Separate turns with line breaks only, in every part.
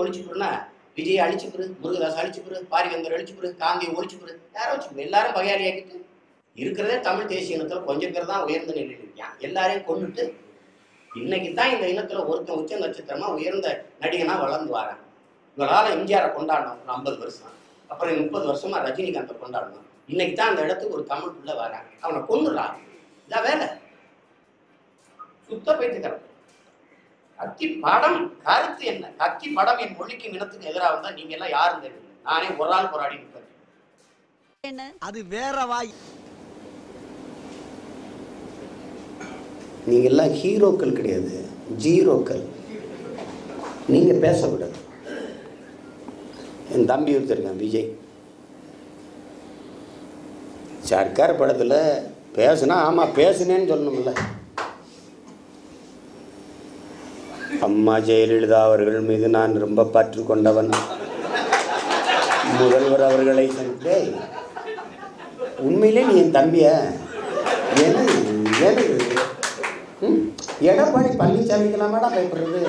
ஒழிச்சு போடுனா விஜய் அழிச்சு முருகதாஸ் அழிச்சு போடு பாரிவேந்தர் அழிச்சு போடு காந்தியை ஒழிச்சு போடு யாரை எல்லாரும் பகையாளி ஆக்கிட்டு இருக்கிறதே தமிழ் தேசிய இனத்துல கொஞ்சம் பேர் தான் உயர்ந்த நிலையில் இருக்கான் எல்லாரையும் கொண்டுட்டு இன்னைக்கு தான் இந்த இனத்துல ஒருத்தன் உச்ச நட்சத்திரமா உயர்ந்த நடிகனா வளர்ந்து வரேன். இவரால எம்ஜிஆரை கொண்டாடணும். ஒரு ஐம்பது வருஷம். அப்புறம் முப்பது வருஷமா ரஜினிகாந்தை கொண்டாடணும். இன்னைக்கு தான் அந்த இடத்துக்கு ஒரு தமிழ் புள்ள வரான் அவனை கொண்டுறான் இதான் வேலை. சுத்த பைத்துக்கிறான் கத்தி படம் கருத்து என்ன? கத்தி படம் என் மொழிக்கும் இனத்துக்கு எதிராக வந்தா நீங்க எல்லாம் யாரும் தெரியல நானே ஒரு ஆள் போராடி நிற்பேன்.
அது வேற வாய்.
நீங்க எல்லாம் ஹீரோக்கள் கிடையாது ஜீரோக்கள். நீங்க பேசக்கூடாது. என் தம்பி ஒருத்தருக்கான் விஜய். சர்க்கார் படத்துல பேசுனா ஆமா பேசுனேன்னு சொல்லணும்ல. அம்மா ஜெயலலிதா அவர்கள் மீது நான் ரொம்ப பற்று கொண்டவன். முதல்வர் அவர்களை சந்தித்தே உண்மையிலே நீ என் தம்பிய? எடப்பாடி பழனிசாமிக்கெல்லாமாடா பயப்படுறது?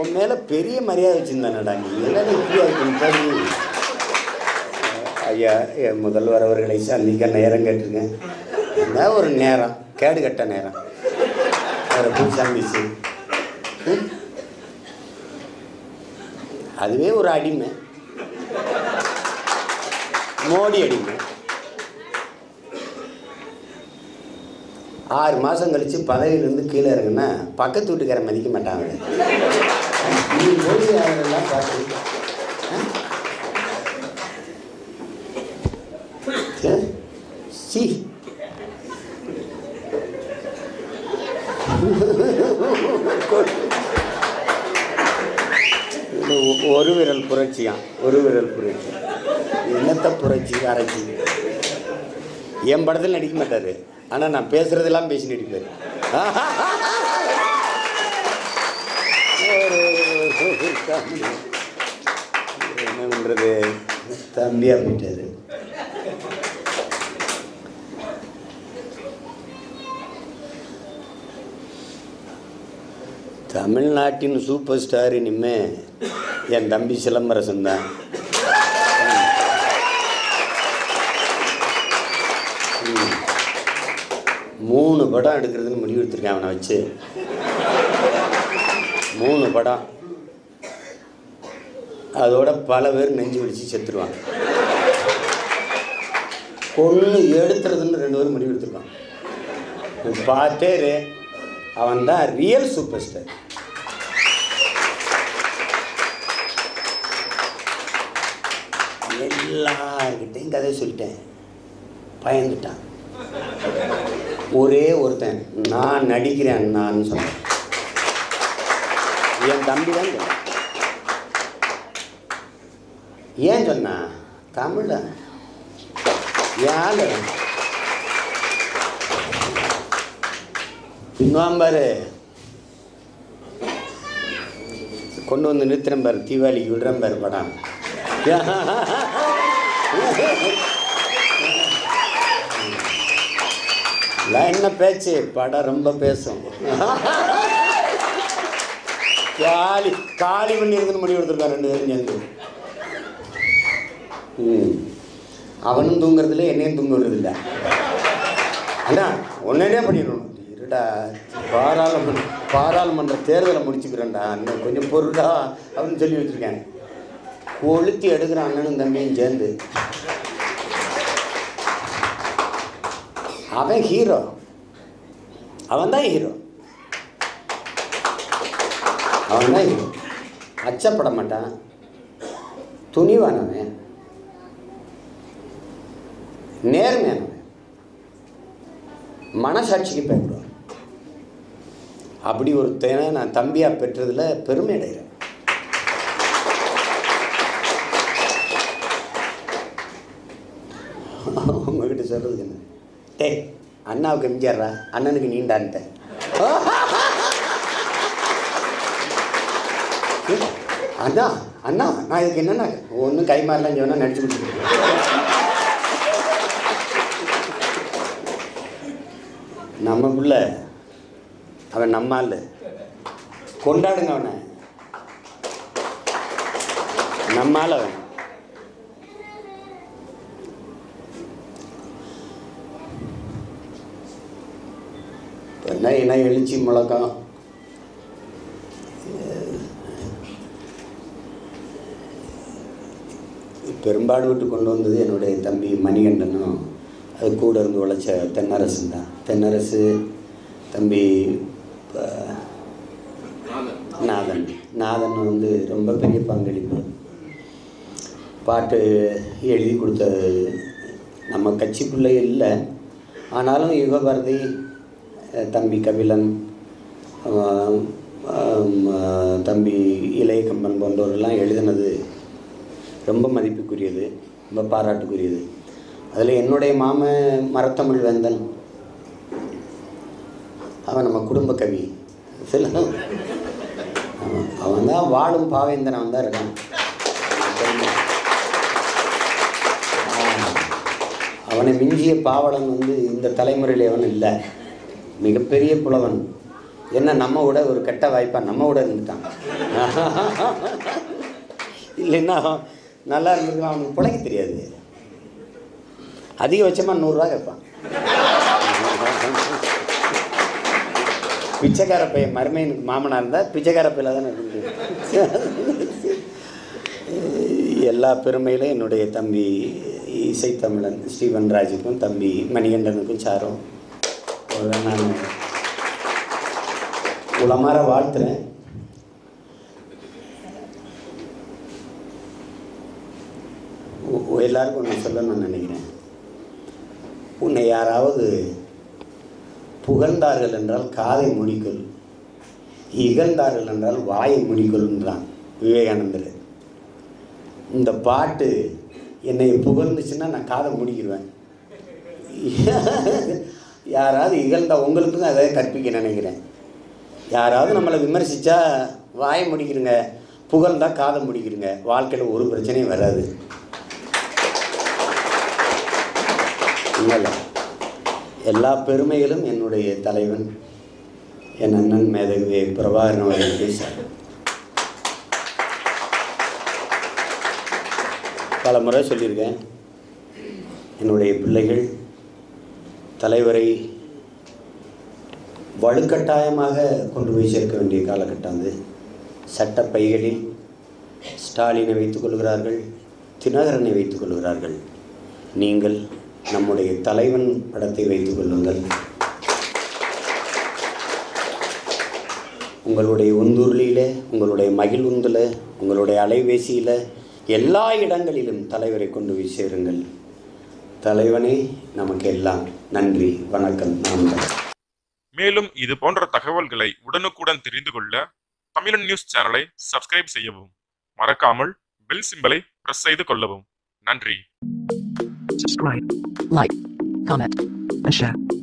உன் மேல பெரிய மரியாதை வச்சிருந்தானடா நீ. என்னடா இப்படி ஐயா என் முதல்வர் அவர்களை சந்திக்க நேரம் கேட்டுருங்க என்ன ஒரு நேரம்? கேடு கட்ட நேரம். அவரை போய் சந்திச்சு. அதுவே ஒரு அடிமை. மோடி அடிமை. ஆறு மாதம் கழித்து பதவியிலேருந்து கீழே இறங்குன்னா பக்கத்து வீட்டுக்காரன் மதிக்க மாட்டாங்க நீ மோடி அவரெல்லாம் ஒரு விரல் புரட்சியாம் ஒரு விரல் புரட்சி. என்னத்தை புரட்சி அரைச்சி? என் படத்தில் நடிக்க மாட்டாரு. ஆனால் நான் பேசுறதெல்லாம் பேசி நடிப்பார். என்ன பண்ணுறது தம்பியாக போயிட்டாரு தமிழ்நாட்டின் சூப்பர் ஸ்டார் இனிமே என் தம்பி சிலம்பரசன் தான். மூணு படம் எடுக்கிறதுன்னு முடிவு எடுத்திருக்கேன் அவனை வச்சு. மூணு படம். அதோட பல பேர் நெஞ்சு பிடிச்சி செத்துருவான் பொண்ணு எடுத்துறதுன்னு ரெண்டு பேரும் முடிவு எடுத்திருக்கான் பார்த்தே அவன் தான் ரியல் சூப்பர் ஸ்டார் எல்லார்கிட்டையும் கதை சொல்லிட்டேன். பயந்துட்டான். ஒரே ஒருத்தன் நான் நடிக்கிறேன் நான் சொன்னேன். என் தம்பி தான் ஏன் சொன்னா? தமிழ யாரு பின்வாம்பாரு கொண்டு வந்து நிறுத்துறேன் தீபாவளிக்கு விடுறம்பார் படம். என்ன பேச்சு? படம் ரொம்ப பேசும். காலி காலி பண்ணி இருக்குன்னு முடிவு எடுத்திருக்கான் ரெண்டு பேரும் சேர்ந்து. ம். அவனும் தூங்குறதில்ல என்னையும் தூங்க இல்லை அண்ணா ஒன்னே பண்ணிடணும். இருடா பாராளுமன்ற பாராளுமன்ற தேர்தலை முடிச்சுக்கிறேன்டா. இன்னும் கொஞ்சம் பொருடா அப்படின்னு சொல்லி வச்சுருக்கேன். ஒழுத்தி எடுக்கிற அண்ணனும் தம்பியும் சேர்ந்து. அவன் ஹீரோ அவன் தான் ஹீரோ அவன் தான் ஹீரோ அச்சப்பட மாட்டான். துணிவானவன். நேர்மையானவன். மனசாட்சிக்கு பயப்படுவான். அப்படி ஒருத்தனை நான் தம்பியாக பெற்றதில் பெருமை அடைகிறேன். உங்ககிட்ட என்ன? டேய் அண்ணாவுக்கு எம்ஜிஆர்ரா அண்ணனுக்கு நீண்டான்ட்டேன் அண்ணா அண்ணா நான் இதுக்கு என்னண்ணா? ஒன்றும் கை மாறலாம் சொன்னால் நடிச்சு கொடுத்துருக்கேன். நம்ம புள்ள அவன் நம்மால் கொண்டாடுங்க அவனை. நம்மால் அவன். என்ன எழுச்சி முழக்கம். பெரும்பாடு விட்டு கொண்டு வந்தது என்னுடைய தம்பி மணிகண்டனும் அது கூட இருந்து உழைச்ச தென்னரசு தான். தென்னரசு தம்பி நாதன். நாதன் வந்து ரொம்ப பெரிய பங்களிப்பு. பாட்டு எழுதி கொடுத்தது நம்ம கட்சிக்குள்ளே இல்லை. ஆனாலும் யுகபாரதி Eh, தம்பி கபிலன் தம்பி அஹ், தம்பி இளையகம்பன் எழுதினது ரொம்ப மதிப்புக்குரியது ரொம்ப பாராட்டுக்குரியது. அதில் என்னுடைய மாமன் மரத்தமிழ் வேந்தன். அவன் நம்ம குடும்ப கவி. சில அவன் தான் வாழும் பாவேந்தன் தான் இருக்கான். அவனை மிஞ்சிய பாவலன் வந்து இந்த தலைமுறையில் அவன் இல்லை. மிகப்பெரிய புலவன். என்ன நம்ம விட ஒரு கெட்ட வாய்ப்பாக நம்ம விட இருந்துட்டான். இல்லைன்னா நல்லா இருந்திருக்கான் அவனுக்கு பிழைக்க தெரியாது. அதிகபட்சமாக நூறுரூவா கேட்பான் பிச்சைக்கார பையன் மருமையனுக்கு மாமனாக இருந்தால் பிச்சைக்கார பையில தானே எல்லா பெருமையிலும் என்னுடைய தம்பி இசைத்தமிழன் ஸ்ரீவன்ராஜுக்கும் தம்பி மணிகண்டனுக்கும் சாரும். அவ்வளோதான் நான் உளமாற வாழ்த்துறேன் எல்லாருக்கும் ஒன்று சொல்லணும்னு நினைக்கிறேன். உன்னை யாராவது புகழ்ந்தார்கள் என்றால் காதை முடிக்கொள். இகழ்ந்தார்கள் என்றால் வாயை முடிக்கொள்ன்றான் விவேகானந்தர். இந்த பாட்டு என்னை புகழ்ந்துச்சுன்னா நான் காதை முடிக்கிடுவேன். யாராவது இகழ்ந்த உங்களுக்கும் அதை கற்பிக்க நினைக்கிறேன். யாராவது நம்மளை விமர்சித்தா வாயை முடிக்கிறங்க புகழ்ந்தால் காதை முடிக்கிறங்க வாழ்க்கையில் ஒரு பிரச்சனையும் வராது. இல்லை எல்லா பெருமைகளும் என்னுடைய தலைவன் என் அண்ணன் மேதவி பிரபாகரன் அவர்கள் பேசார் பல முறை சொல்லியிருக்கேன். என்னுடைய பிள்ளைகள் தலைவரை வலுக்கட்டாயமாக கொண்டு போய் சேர்க்க வேண்டிய காலகட்டம் அது. சட்ட பைகளில் ஸ்டாலினை வைத்துக் கொள்கிறார்கள் தினகரனை வைத்துக் கொள்கிறார்கள். நீங்கள் நம்முடைய தலைவன் படத்தை வைத்துக் கொள்ளுங்கள். உங்களுடைய உந்துருளியில் உங்களுடைய மகிழ்வுந்தில் உங்களுடைய அலைபேசியில் எல்லா இடங்களிலும் தலைவரை கொண்டு போய் சேருங்கள். தலைவனே நமக்கு எல்லாம் நன்றி வணக்கம் நாம்
மேலும் இது போன்ற தகவல்களை உடனுக்குடன் தெரிந்து கொள்ள தமிழன் நியூஸ் சேனலை சப்ஸ்கிரைப் செய்யவும். மறக்காமல் பெல் சிம்பலை பிரஸ் செய்து கொள்ளவும். நன்றி.
Subscribe, like, comment, and share.